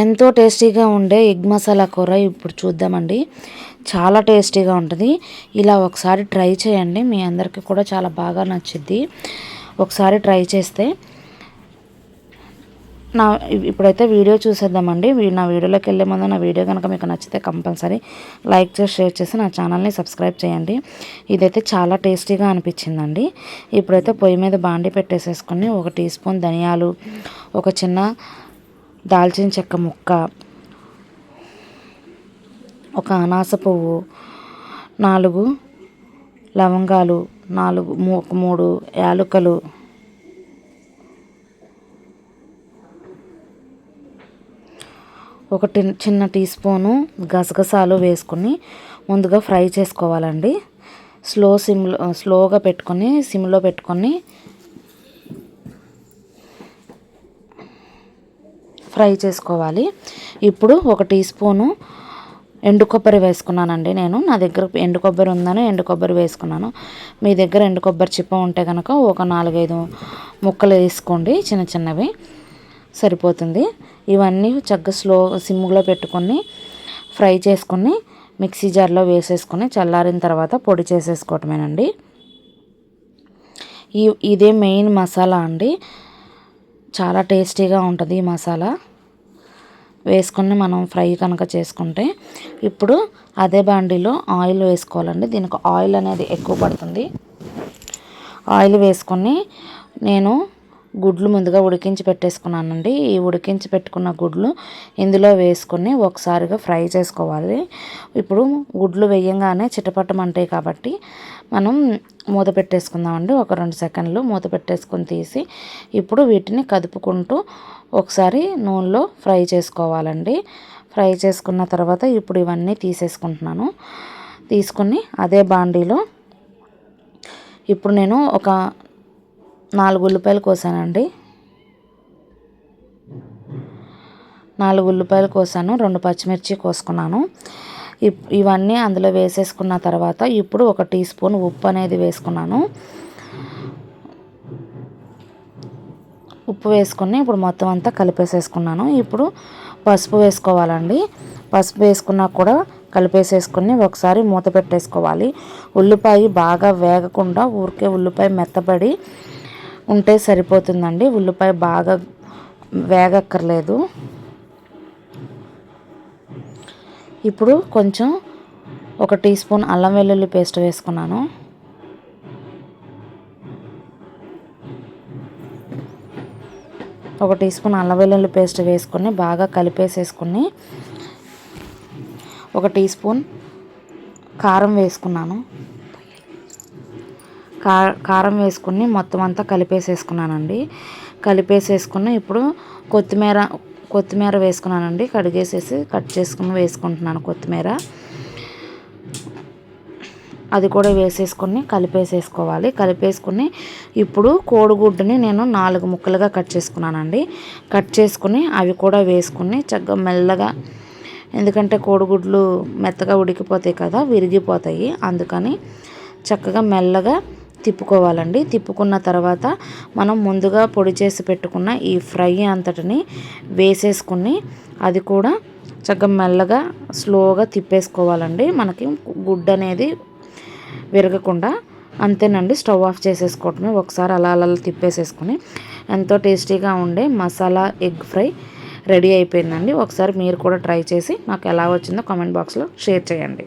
ఎంతో టేస్టీగా ఉండే ఎగ్ మసాలా కూర ఇప్పుడు చూద్దామండి. చాలా టేస్టీగా ఉంటుంది. ఇలా ఒకసారి ట్రై చేయండి. మీ అందరికీ కూడా చాలా బాగా నచ్చుద్ది. ఒకసారి ట్రై చేస్తే నా ఇప్పుడైతే వీడియో చూసేద్దామండి. నా వీడియోలోకి వెళ్ళే ముందు నా వీడియో కనుక మీకు నచ్చితే కంపల్సరీ లైక్ చేసి షేర్ చేసి నా ఛానల్ని సబ్స్క్రైబ్ చేయండి. ఇదైతే చాలా టేస్టీగా అనిపించిందండి. ఇప్పుడైతే పొయ్యి మీద బాండి పెట్టేసేసుకొని ఒక టీ స్పూన్ ధనియాలు ఒక చిన్న దాల్చిన చెక్క ముక్క ఒక అనాస పువ్వు నాలుగు లవంగాలు నాలుగు ఒక మూడు యాలకులు ఒక చిన్న టీ స్పూను గసగసాలు వేసుకుని ముందుగా ఫ్రై చేసుకోవాలండి. స్లో సిమ్లో స్లోగా పెట్టుకొని సిమ్లో పెట్టుకొని ఫ్రై చేసుకోవాలి. ఇప్పుడు ఒక టీ స్పూను ఎండు కొబ్బరి వేసుకున్నానండి నేను. నా దగ్గర ఎండు కొబ్బరి ఉందని ఎండు కొబ్బరి వేసుకున్నాను. మీ దగ్గర ఎండు కొబ్బరి చిప్ప ఉంటే కనుక ఒక నాలుగైదు ముక్కలు వేసుకోండి చిన్న చిన్నవి. సరిపోతుంది. ఇవన్నీ చక్కగా స్లో సిమ్లో పెట్టుకొని ఫ్రై చేసుకొని మిక్సీ జార్లో వేసేసుకొని చల్లారిన తర్వాత పొడి చేసేసుకోవటమేనండి. ఈ ఇదే మెయిన్ మసాలా అండి. చాలా టేస్టీగా ఉంటుంది ఈ మసాలా. వేసుకొని మనం ఫ్రై కనుక చేసుకుంటే ఇప్పుడు అదే బాండీలో ఆయిల్ వేసుకోవాలండి. దీనికి ఆయిల్ అనేది ఎక్కువ పడుతుంది. ఆయిల్ వేసుకొని నేను గుడ్లు ముందుగా ఉడికించి పెట్టేసుకున్నానండి. ఈ ఉడికించి పెట్టుకున్న గుడ్లు ఇందులో వేసుకొని ఒకసారిగా ఫ్రై చేసుకోవాలి. ఇప్పుడు గుడ్లు వేయంగానే చిటపట్టమంటాయి కాబట్టి మనం మూత పెట్టేసుకుందామండి. ఒక రెండు సెకండ్లు మూత పెట్టేసుకొని తీసి ఇప్పుడు వీటిని కదుపుకుంటూ ఒకసారి నూనెలో ఫ్రై చేసుకోవాలండి. ఫ్రై చేసుకున్న తర్వాత ఇప్పుడు ఇవన్నీ తీసేసుకుంటున్నాను. తీసుకుని అదే బాండీలో ఇప్పుడు నేను ఒక నాలుగు ఉల్లిపాయలు కోసానండి. నాలుగు ఉల్లిపాయలు కోసాను రెండు పచ్చిమిర్చి కోసుకున్నాను. ఇవన్నీ అందులో వేసేసుకున్న తర్వాత ఇప్పుడు ఒక టీ స్పూన్ ఉప్పు అనేది వేసుకున్నాను. ఉప్పు వేసుకుని ఇప్పుడు మొత్తం అంతా కలిపేసేసుకున్నాను. ఇప్పుడు పసుపు వేసుకోవాలండి. పసుపు వేసుకున్నా కూడా కలిపేసేసుకుని ఒకసారి మూత పెట్టేసుకోవాలి. ఉల్లిపాయ బాగా వేగకుండా ఊరికే ఉల్లిపాయ మెత్తబడి ఉంటే సరిపోతుందండి. ఉల్లిపాయ బాగా వేగక్కర్లేదు. ఇప్పుడు కొంచెం ఒక టీ స్పూన్ అల్లం వెల్లుల్లి పేస్ట్ వేసుకున్నాను. ఒక టీ స్పూన్ అల్లం వెల్లుల్లి పేస్ట్ వేసుకొని బాగా కలిపేసేసుకుని ఒక టీ స్పూన్ కారం వేసుకున్నాను. కారం వేసుకుని మొత్తం అంతా కలిపేసేసుకున్నానండి. కలిపేసేసుకుని ఇప్పుడు కొత్తిమీర కొత్తిమీర వేసుకున్నానండి. కడిగేసేసి కట్ చేసుకుని వేసుకుంటున్నాను కొత్తిమీర. అది కూడా వేసేసుకొని కలిపేసేసుకోవాలి. కలిపేసుకుని ఇప్పుడు కోడిగుడ్డుని నేను నాలుగు ముక్కలుగా కట్ చేసుకున్నానండి. కట్ చేసుకుని అవి కూడా వేసుకుని చక్కగా మెల్లగా ఎందుకంటే కోడిగుడ్లు మెత్తగా ఉడికిపోతాయి కదా విరిగిపోతాయి. అందుకని చక్కగా మెల్లగా తిప్పుకోవాలండి. తిప్పుకున్న తర్వాత మనం ముందుగా పొడి చేసి పెట్టుకున్న ఈ ఫ్రై అంతటిని వేసేసుకుని అది కూడా చక్కగా మెల్లగా స్లోగా తిప్పేసుకోవాలండి. మనకి గుడ్ అనేది విరగకుండా అంతేనండి. స్టవ్ ఆఫ్ చేసేసుకోవటమే. ఒకసారి అలా అలా తిప్పేసేసుకొని ఎంతో టేస్టీగా ఉండే మసాలా ఎగ్ ఫ్రై రెడీ అయిపోయిందండి. ఒకసారి మీరు కూడా ట్రై చేసి నాకు ఎలా వచ్చిందో కామెంట్ బాక్స్లో షేర్ చేయండి.